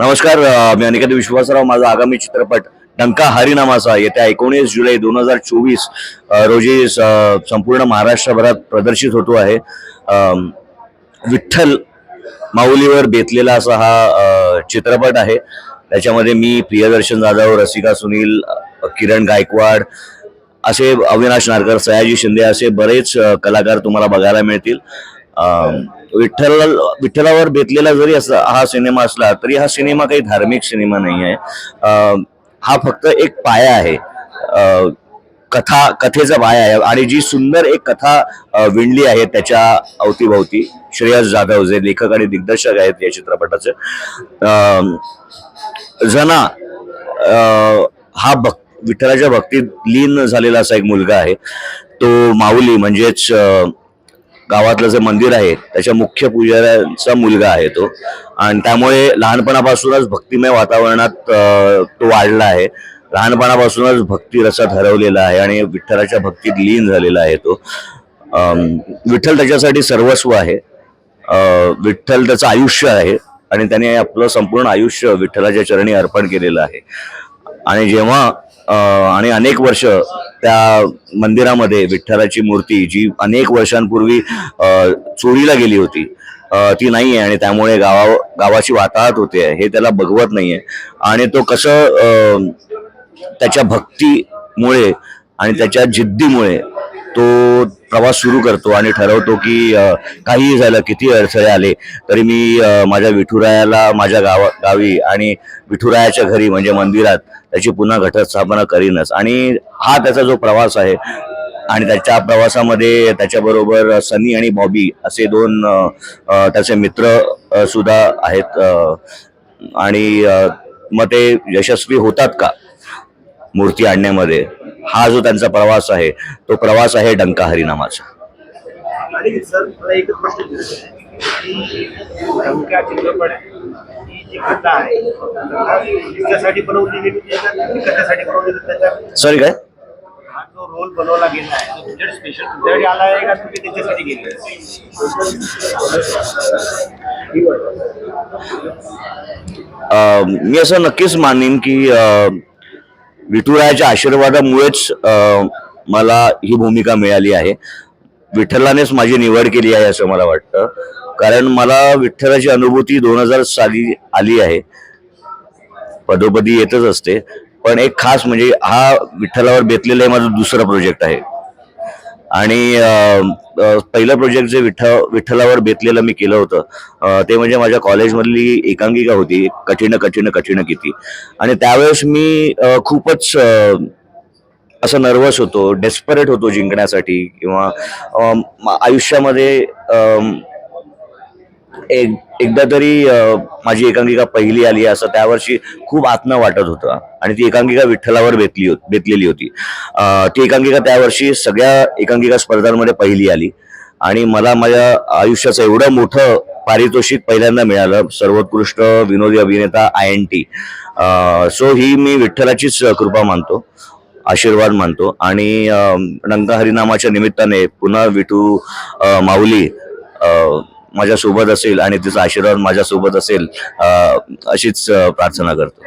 नमस्कार मी अनिकेत विश्वासराव. माझा आगामी चित्रपट डंका हरिनामाचा येत्या एकोणीस जुलै दोन हजार चोवीस रोजी स- संपूर्ण महाराष्ट्रभरात प्रदर्शित होतो आहे. विठ्ठल माऊलीवर बेतलेला असा हा चित्रपट आहे. त्याच्यामध्ये मी प्रियदर्शन जाधव रसिका सुनील किरण गायकवाड असे अविनाश नारकर सयाजी शिंदे असे बरेच कलाकार तुम्हाला बघायला मिळतील. विठ्ठल विठ्ठलावर बेतलेला जरी असा हा सिनेमा असला तरी हा सिनेमा काही धार्मिक सिनेमा नाही आहे हा फक्त एक पाया आहे. कथा कथेचा पाया आहे आणि जी सुंदर एक कथा विणली आहे त्याच्या अवतीभोवती श्रेयस जाधव जे लेखक आणि दिग्दर्शक आहेत या चित्रपटाचे. जना हा भक्त विठ्ठलाच्या भक्तीत लीन झालेला असा एक मुलगा आहे. तो माऊली म्हणजेच गावातलं जे मंदिर आहे त्याच्या मुख्य पुजाऱ्यांचा मुलगा आहे तो. आणि त्यामुळे लहानपणापासूनच भक्तिमय वातावरणात तो वाढला आहे. लहानपणापासूनच भक्ती रसात हरवलेला आहे आणि विठ्ठलाच्या भक्तीत लीन झालेला आहे तो. विठ्ठल त्याच्यासाठी सर्वस्व आहे. विठ्ठल त्याचं आयुष्य आहे आणि त्याने आपलं संपूर्ण आयुष्य विठ्ठलाच्या चरणी अर्पण केलेलं आहे. आणि जेव्हा आणि अनेक वर्ष त्या मंदिरामध्ये विठ्ठलाची मूर्ती जी अनेक वर्षांपूर्वी चोरीला गेली होती. ती नाही आहे आणि त्यामुळे गावा गावाची वाताहत होते. हे त्याला बघवत नाही आहे आणि तो कसं त्याच्या भक्तीमुळे आणि त्याच्या जिद्दीमुळे तो प्रवास सुरू करतो आणि ठरवतो की काहीही झालं किती अडथळे आले तरी मी माझ्या विठुरायाला माझ्या गावा गावी आणि विठुरायाच्या घरी म्हणजे मंदिरात त्याची पुन्हा घटस्थापना करीनच. आणि हा त्याचा जो प्रवास आहे आणि त्याच्या प्रवासामध्ये त्याच्याबरोबर सनी आणि बॉबी असे दोन त्याचे मित्र सुद्धा आहेत आणि मग ते यशस्वी होतात का? मूर्ती आणण्यामध्ये. हा जो त्यांचा प्रवास आहे तो प्रवास आहे डंका हरिनामाचा. सर ही काय? जो रोल बनवला गेला आहे तो तुमच्याकडे स्पेशल तुमच्याकडे आला आहे का? तुम्ही त्याच्यासाठी गेले अ, मी असं नक्कीच मानेन की विठुरायाच्या आशीर्वादामुळेच मला ही भूमिका मिळाली आहे. विठ्ठलानेच माझी निवड केली आहे असं मला वाटतं. कारण मला विठ्ठलाची अनुभूती दोन हजार साली आली आहे. पदोपदी येतच असते. पण एक खास म्हणजे हा विठ्ठलावर बेतलेला आहे माझं दुसरं प्रोजेक्ट आहे. आणि पहिलं प्रोजेक्ट जे विठ्ठ विठ्ठलावर बेतलेलं मी केलं होतं ते म्हणजे माझ्या कॉलेजमधली एकांकिका होती कठीण कठीण कठीण किती. आणि त्यावेळेस मी खूपच असं नर्वस होतो डेस्परेट होतो जिंकण्यासाठी किंवा आयुष्यामध्ये एक एकदा तरी माझी एकांकिका पहिली आली असं त्या वर्षी खूप आत्म वाटत होतं. आणि ती एकांकिका विठ्ठलावर बेतली होती बेतलेली होती. ती एकांकिका त्या वर्षी सगळ्या एकांकिका स्पर्धांमध्ये पहिली आली. आणि मला माझ्या आयुष्याचं एवढं मोठं पारितोषिक पहिल्यांदा मिळालं सर्वोत्कृष्ट विनोदी अभिनेता आय एन टी. सो ही मी विठ्ठलाचीच कृपा मानतो आशीर्वाद मानतो. आणि अं, हरिनामाच्या निमित्ताने पुन्हा विठू माऊली माझ्यासोबत असेल आणि तिचा आशीर्वाद माझ्यासोबत असेल अशीच प्रार्थना करतो.